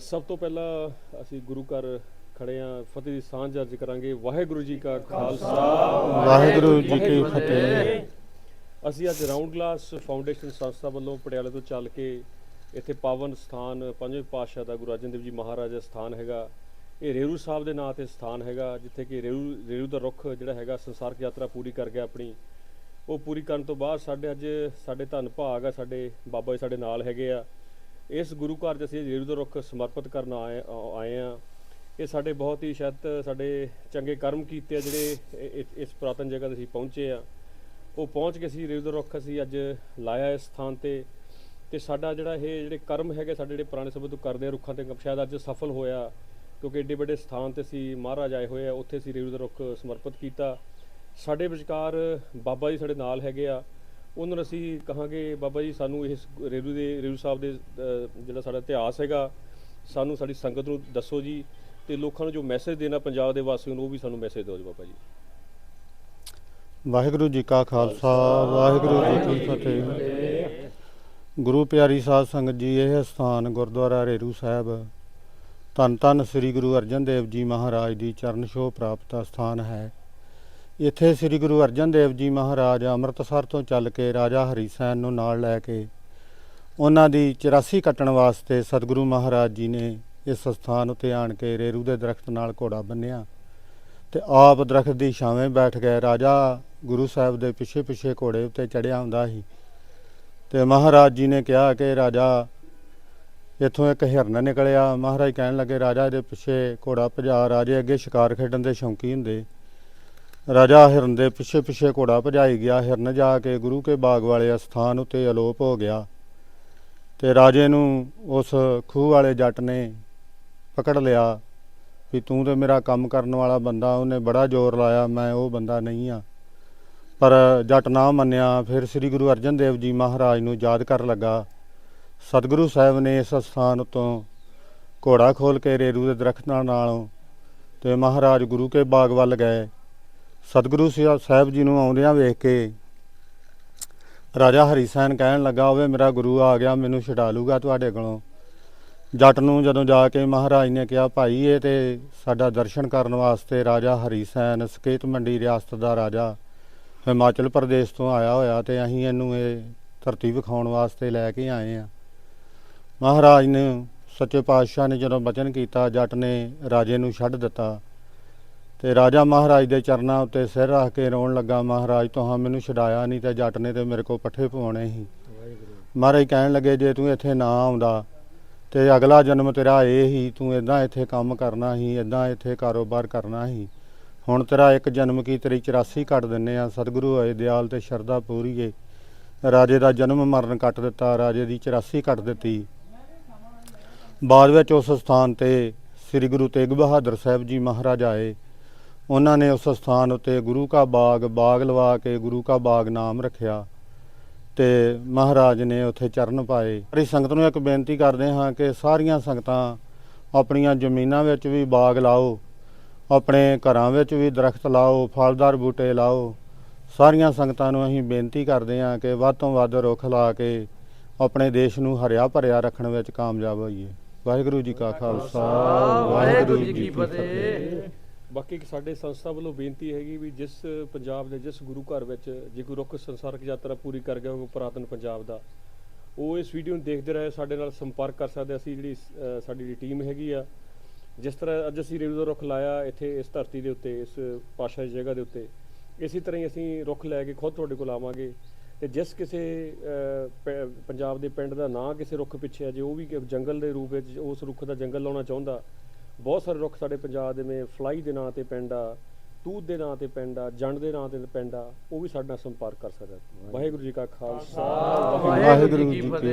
ਸਭ ਤੋਂ ਪਹਿਲਾਂ ਅਸੀਂ ਗੁਰੂ ਘਰ ਖੜੇ ਆ ਫਤਿਹ ਦੀ ਸਾਂਝ ਅਰਜ ਕਰਾਂਗੇ। ਵਾਹਿਗੁਰੂ ਜੀ ਕਾ ਖਾਲਸਾ। ਵਾਹਿਗੁਰੂ ਜੀ ਕੀ ਫਤਿਹ। ਅਸੀਂ ਅੱਜ ਰਾਉਂਡ ਗਲਾਸ ਫਾਊਂਡੇਸ਼ਨ ਸੰਸਥਾ ਵੱਲੋਂ ਪਟਿਆਲੇ ਤੋਂ ਚੱਲ ਕੇ ਇੱਥੇ ਪਾਵਨ ਸਥਾਨ ਪੰਜਵੇਂ ਪਾਤਸ਼ਾਹ ਦਾ ਗੁਰੂ ਅਰਜਨ ਦੇਵ ਜੀ ਮਹਾਰਾਜ ਦਾ ਸਥਾਨ ਹੈਗਾ। ਇਹ ਰੇਰੂ ਸਾਹਿਬ ਦੇ ਨਾਂ ਤੇ ਸਥਾਨ ਹੈਗਾ ਜਿੱਥੇ ਕਿ ਰੇਰੂ ਰੇਰੂ ਦਾ ਰੁੱਖ ਜਿਹੜਾ ਹੈਗਾ ਸੰਸਾਰਕ ਯਾਤਰਾ ਪੂਰੀ ਕਰ ਗਿਆ ਆਪਣੀ। ਉਹ ਪੂਰੀ ਕਰਨ ਤੋਂ ਬਾਅਦ ਸਾਡੇ ਅੱਜ ਸਾਡੇ ਧੰਨ ਭਾਗ ਆ ਸਾਡੇ ਬਾਬਾ ਜੀ ਸਾਡੇ ਨਾਲ ਹੈਗੇ ਆ। ਇਸ ਗੁਰੂ ਘਰ 'ਚ ਅਸੀਂ ਰੇਰੂ ਦਾ ਰੁੱਖ ਸਮਰਪਿਤ ਕਰਨ ਆਏ ਆਏ ਆ ਇਹ ਸਾਡੇ ਬਹੁਤ ਹੀ ਸ਼ਾਇਦ ਸਾਡੇ ਚੰਗੇ ਕਰਮ ਕੀਤੇ ਆ ਜਿਹੜੇ ਇਸ ਪੁਰਾਤਨ ਜਗ੍ਹਾ ਤੇ ਅਸੀਂ ਪਹੁੰਚੇ ਆ ਉਹ ਪਹੁੰਚ ਕੇ ਅਸੀਂ ਰੇਰੂ ਦਾ ਰੁੱਖ ਅਸੀਂ ਅੱਜ ਲਾਇਆ ਇਸ ਸਥਾਨ ਤੇ। ਤੇ ਸਾਡਾ ਜਿਹੜਾ ਇਹ ਜਿਹੜੇ ਕਰਮ ਹੈਗੇ, ਸਾਡੇ ਜਿਹੜੇ ਪੁਰਾਣੇ ਸਮੇਂ ਤੋਂ ਕਰਦੇ ਆ ਰੁੱਖਾਂ ਤੇ, ਸ਼ਾਇਦ ਅੱਜ ਸਫਲ ਹੋਇਆ, ਕਿਉਂਕਿ ਏਡੇ ਵੱਡੇ ਸਥਾਨ ਤੇ ਅਸੀਂ ਮਹਾਰਾਜ ਆਏ ਹੋਏ ਆ, ਉੱਥੇ ਅਸੀਂ ਰੇਰੂ ਦਾ ਰੁੱਖ ਸਮਰਪਿਤ ਕੀਤਾ। ਸਾਡੇ ਵਿਚਕਾਰ ਬਾਬਾ ਜੀ ਸਾਡੇ ਨਾਲ ਹੈਗੇ ਆ। ਉਹਨਾਂ ਨੂੰ ਅਸੀਂ ਕਹਾਂਗੇ, ਬਾਬਾ ਜੀ, ਸਾਨੂੰ ਇਸ ਰੇਰੂ ਦੇ ਰੇਰੂ ਸਾਹਿਬ ਦੇ ਜਿਹੜਾ ਸਾਡਾ ਇਤਿਹਾਸ ਹੈਗਾ, ਸਾਨੂੰ ਸਾਡੀ ਸੰਗਤ ਨੂੰ ਦੱਸੋ ਜੀ ਤੇ ਲੋਕਾਂ ਨੂੰ ਜੋ ਮੈਸੇਜ ਦੇਣਾ ਪੰਜਾਬ ਦੇ ਵਾਸੀਆਂ ਨੂੰ, ਉਹ ਵੀ ਸਾਨੂੰ ਮੈਸੇਜ ਦਿਓ ਜੀ, ਬਾਬਾ ਜੀ। ਵਾਹਿਗੁਰੂ ਜੀ ਕਾ ਖਾਲਸਾ, ਵਾਹਿਗੁਰੂ ਜੀ ਕੀ ਫਤਿਹ। ਗੁਰੂ ਪਿਆਰੀ ਸਾਧ ਸੰਗਤ ਜੀ, ਇਹ ਸਥਾਨ ਗੁਰਦੁਆਰਾ ਰੇਰੂ ਸਾਹਿਬ, ਧੰਨ ਧੰਨ ਸ੍ਰੀ ਗੁਰੂ ਅਰਜਨ ਦੇਵ ਜੀ ਮਹਾਰਾਜ ਦੀ ਚਰਨ ਛੋਹ ਪ੍ਰਾਪਤ ਸਥਾਨ ਹੈ। ਇੱਥੇ ਸ੍ਰੀ ਗੁਰੂ ਅਰਜਨ ਦੇਵ ਜੀ ਮਹਾਰਾਜ ਅੰਮ੍ਰਿਤਸਰ ਤੋਂ ਚੱਲ ਕੇ ਰਾਜਾ ਹਰੀ ਸੈਨ ਨੂੰ ਨਾਲ ਲੈ ਕੇ ਉਹਨਾਂ ਦੀ 84 ਕੱਟਣ ਵਾਸਤੇ ਸਤਿਗੁਰੂ ਮਹਾਰਾਜ ਜੀ ਨੇ ਇਸ ਸਥਾਨ ਉੱਤੇ ਆਣ ਕੇ ਰੇਰੂ ਦੇ ਦਰਖਤ ਨਾਲ ਘੋੜਾ ਬੰਨਿਆ ਤੇ ਆਪ ਦਰਖਤ ਦੀ ਛਾਵੇਂ ਬੈਠ ਗਏ ਰਾਜਾ ਗੁਰੂ ਸਾਹਿਬ ਦੇ ਪਿੱਛੇ ਪਿੱਛੇ ਘੋੜੇ ਉੱਤੇ ਚੜਿਆ ਹੁੰਦਾ ਸੀ ਤੇ ਮਹਾਰਾਜ ਜੀ ਨੇ ਕਿਹਾ ਕਿ ਰਾਜਾ, ਇੱਥੋਂ ਇੱਕ ਹਿਰਨ ਨਿਕਲਿਆ। ਮਹਾਰਾਜ ਕਹਿਣ ਲੱਗੇ, ਰਾਜਾ ਦੇ ਪਿੱਛੇ ਘੋੜਾ ਭਜਾ। ਰਾਜੇ ਅੱਗੇ ਸ਼ਿਕਾਰ ਖੇਡਣ ਦੇ ਸ਼ੌਂਕੀ ਹੁੰਦੇ। ਰਾਜਾ ਹਿਰਨ ਦੇ ਪਿੱਛੇ ਪਿੱਛੇ ਘੋੜਾ ਭਜਾਈ ਗਿਆ। ਹਿਰਨ ਜਾ ਕੇ ਗੁਰੂ ਕੇ ਬਾਗ ਵਾਲੇ ਸਥਾਨ ਉੱਤੇ ਅਲੋਪ ਹੋ ਗਿਆ ਤੇ ਰਾਜੇ ਨੂੰ ਉਸ ਖੂਹ ਵਾਲੇ ਜੱਟ ਨੇ ਪਕੜ ਲਿਆ ਵੀ ਤੂੰ ਤੇ ਮੇਰਾ ਕੰਮ ਕਰਨ ਵਾਲਾ ਬੰਦਾ, ਉਹਨੇ ਬੜਾ ਜ਼ੋਰ ਲਾਇਆ, ਮੈਂ ਉਹ ਬੰਦਾ ਨਹੀਂ ਆ। ਪਰ ਜੱਟ ਨਾ ਮੰਨਿਆ, ਫਿਰ ਸ੍ਰੀ ਗੁਰੂ ਅਰਜਨ ਦੇਵ ਜੀ ਮਹਾਰਾਜ ਨੂੰ ਯਾਦ ਕਰ ਲੱਗਾ। ਸਤਿਗੁਰੂ ਸਾਹਿਬ ਨੇ ਇਸ ਸਥਾਨ ਉਤੋਂ ਘੋੜਾ ਖੋਲ ਕੇ ਰੇਰੂ ਦੇ ਦਰਖਤਾਂ ਨਾਲੋਂ ਤੇ ਮਹਾਰਾਜ ਗੁਰੂ ਕੇ ਬਾਗ ਵੱਲ ਗਏ। ਸਤਿਗੁਰੂ ਸਿਆ- ਸਾਹਿਬ ਜੀ ਨੂੰ ਆਉਂਦਿਆਂ ਵੇਖ ਕੇ ਰਾਜਾ ਹਰੀ ਸੈਨ ਕਹਿਣ ਲੱਗਾ, ਓਏ ਮੇਰਾ ਗੁਰੂ ਆ ਗਿਆ, ਮੈਨੂੰ ਛਡਾ ਲੂਗਾ ਤੁਹਾਡੇ ਕੋਲੋਂ। ਜੱਟ ਨੂੰ ਜਦੋਂ ਜਾ ਕੇ ਮਹਾਰਾਜ ਨੇ ਕਿਹਾ, ਭਾਈ, ਇਹ ਤੇ ਸਾਡਾ ਦਰਸ਼ਨ ਕਰਨ ਵਾਸਤੇ ਰਾਜਾ ਹਰੀ ਸੈਨ ਸਕੇਤ ਮੰਡੀ ਰਿਆਸਤ ਦਾ ਰਾਜਾ ਹਿਮਾਚਲ ਪ੍ਰਦੇਸ਼ ਤੋਂ ਆਇਆ ਹੋਇਆ ਤੇ ਅਸੀਂ ਇਹਨੂੰ ਇਹ ਧਰਤੀ ਵਿਖਾਉਣ ਵਾਸਤੇ ਲੈ ਕੇ ਆਏ ਆ ਮਹਾਰਾਜ ਨੇ ਸੱਚੇ ਪਾਤਸ਼ਾਹ ਨੇ ਜਦੋਂ ਬਚਨ ਕੀਤਾ, ਜੱਟ ਨੇ ਰਾਜੇ ਨੂੰ ਛੱਡ ਦਿੱਤਾ। ਤੇ ਰਾਜਾ ਮਹਾਰਾਜ ਦੇ ਚਰਨਾਂ ਉੱਤੇ ਸਿਰ ਰੱਖ ਕੇ ਰੋਣ ਲੱਗਾ, ਮਹਾਰਾਜ, ਤੁਹਾਂ ਮੈਨੂੰ ਛਡਾਇਆ ਨਹੀਂ ਤੇ ਜੱਟ ਨੇ ਤੇ ਮੇਰੇ ਕੋਲ ਪੱਠੇ ਪਵਾਉਣੇ ਸੀ। ਮਹਾਰਾਜ ਕਹਿਣ ਲੱਗੇ, ਜੇ ਤੂੰ ਇੱਥੇ ਨਾ ਆਉਂਦਾ ਤੇ ਅਗਲਾ ਜਨਮ ਤੇਰਾ ਇਹ ਹੀ, ਤੂੰ ਇਦਾਂ ਇੱਥੇ ਕੰਮ ਕਰਨਾ ਸੀ ਇਦਾਂ ਇੱਥੇ ਕਾਰੋਬਾਰ ਕਰਨਾ ਸੀ। ਹੁਣ ਤੇਰਾ ਇੱਕ ਜਨਮ ਕੀ, ਤੇਰੀ 84 ਕੱਟ ਦਿੰਨੇ ਆ, ਸਤਿਗੁਰੂ ਹੋਏ ਦਿਆਲ ਤੇ ਸ਼ਰਧਾ ਪੂਰੀਏ ਰਾਜੇ ਦਾ ਜਨਮ ਮਰਨ ਕੱਟ ਦਿੱਤਾ, ਰਾਜੇ ਦੀ 84 ਕੱਟ ਦਿੱਤੀ। ਬਾਅਦ ਵਿੱਚ ਉਸ ਸਥਾਨ ਤੇ ਸ੍ਰੀ ਗੁਰੂ ਤੇਗ ਬਹਾਦਰ ਸਾਹਿਬ ਜੀ ਮਹਾਰਾਜ ਆਏ। ਉਹਨਾਂ ਨੇ ਉਸ ਸਥਾਨ ਉੱਤੇ ਗੁਰੂ ਕਾ ਬਾਗ ਬਾਗ ਲਵਾ ਕੇ ਗੁਰੂ ਕਾ ਬਾਗ ਨਾਮ ਰੱਖਿਆ ਤੇ ਮਹਾਰਾਜ ਨੇ ਉੱਥੇ ਚਰਨ ਪਾਏ। ਸਾਰੀ ਸੰਗਤ ਨੂੰ ਇੱਕ ਬੇਨਤੀ ਕਰਦੇ ਹਾਂ ਕਿ ਸਾਰੀਆਂ ਸੰਗਤਾਂ ਆਪਣੀਆਂ ਜ਼ਮੀਨਾਂ ਵਿੱਚ ਵੀ ਬਾਗ ਲਾਓ, ਆਪਣੇ ਘਰਾਂ ਵਿੱਚ ਵੀ ਦਰਖਤ ਲਾਓ, ਫਲਦਾਰ ਬੂਟੇ ਲਾਓ। ਸਾਰੀਆਂ ਸੰਗਤਾਂ ਨੂੰ ਅਸੀਂ ਬੇਨਤੀ ਕਰਦੇ ਹਾਂ ਕਿ ਵੱਧ ਤੋਂ ਵੱਧ ਰੁੱਖ ਲਾ ਕੇ ਆਪਣੇ ਦੇਸ਼ ਨੂੰ ਹਰਿਆ ਭਰਿਆ ਰੱਖਣ ਵਿੱਚ ਕਾਮਯਾਬ ਹੋਈਏ। ਵਾਹਿਗੁਰੂ ਜੀ ਕਾ ਖਾਲਸਾ, ਵਾਹਿਗੁਰੂ ਜੀ ਕੀ ਫਤਿਹ। ਬਾਕੀ ਇੱਕ ਸਾਡੇ ਸੰਸਥਾ ਵੱਲੋਂ ਬੇਨਤੀ ਹੈਗੀ ਵੀ ਜਿਸ ਪੰਜਾਬ ਦੇ ਜਿਸ ਗੁਰੂ ਘਰ ਵਿੱਚ ਜੇ ਕੋਈ ਰੁੱਖ ਸੰਸਾਰਕ ਯਾਤਰਾ ਪੂਰੀ ਕਰ ਗਿਆ ਹੋਵੇ ਪੁਰਾਤਨ ਪੰਜਾਬ ਦਾ, ਉਹ ਇਸ ਵੀਡੀਓ ਨੂੰ ਦੇਖਦੇ ਰਹੇ, ਸਾਡੇ ਨਾਲ ਸੰਪਰਕ ਕਰ ਸਕਦੇ ਅਸੀਂ ਜਿਹੜੀ ਸਾਡੀ ਜਿਹੜੀ ਟੀਮ ਹੈਗੀ ਆ, ਜਿਸ ਤਰ੍ਹਾਂ ਅੱਜ ਅਸੀਂ ਰੇਰੂ ਦਾ ਰੁੱਖ ਲਾਇਆ ਇੱਥੇ ਇਸ ਧਰਤੀ ਦੇ ਉੱਤੇ, ਇਸ ਪਾਸ਼ਾ ਦੀ ਜਗ੍ਹਾ ਦੇ ਉੱਤੇ, ਇਸੇ ਤਰ੍ਹਾਂ ਹੀ ਅਸੀਂ ਰੁੱਖ ਲੈ ਕੇ ਖੁਦ ਤੁਹਾਡੇ ਕੋਲ ਆਵਾਂਗੇ। ਤੇ ਜਿਸ ਕਿਸੇ ਪ- ਪੰਜਾਬ ਦੇ ਪਿੰਡ ਦਾ ਨਾਂ ਕਿਸੇ ਰੁੱਖ ਪਿੱਛੇ ਹੈ ਜੇ ਉਹ ਵੀ ਜੰਗਲ ਦੇ ਰੂਪ ਵਿੱਚ, ਉਸ ਰੁੱਖ ਦਾ ਜੰਗਲ ਲਾਉਣਾ ਚਾਹੁੰਦਾ ਬਹੁਤ ਸਾਰੇ ਰੁੱਖ ਸਾਡੇ ਪੰਜਾਬ ਦੇ ਵਿੱਚ ਫਲਾਈ ਦੇ ਨਾਂ ਤੇ ਪਿੰਡ ਆ ਤੂਤ ਦੇ ਨਾਂ ਤੇ ਪਿੰਡ ਆ ਜੰਡ ਦੇ ਨਾਂ ਤੇ ਪਿੰਡ ਆ ਉਹ ਵੀ ਸਾਡੇ ਨਾਲ ਸੰਪਰਕ ਕਰ ਸਕਦਾ। ਵਾਹਿਗੁਰੂ ਜੀ ਕਾ ਖਾਲਸਾ ਵਾਹਿਗੁਰੂ ਜੀ ਕੀ ਫਤਿਹ।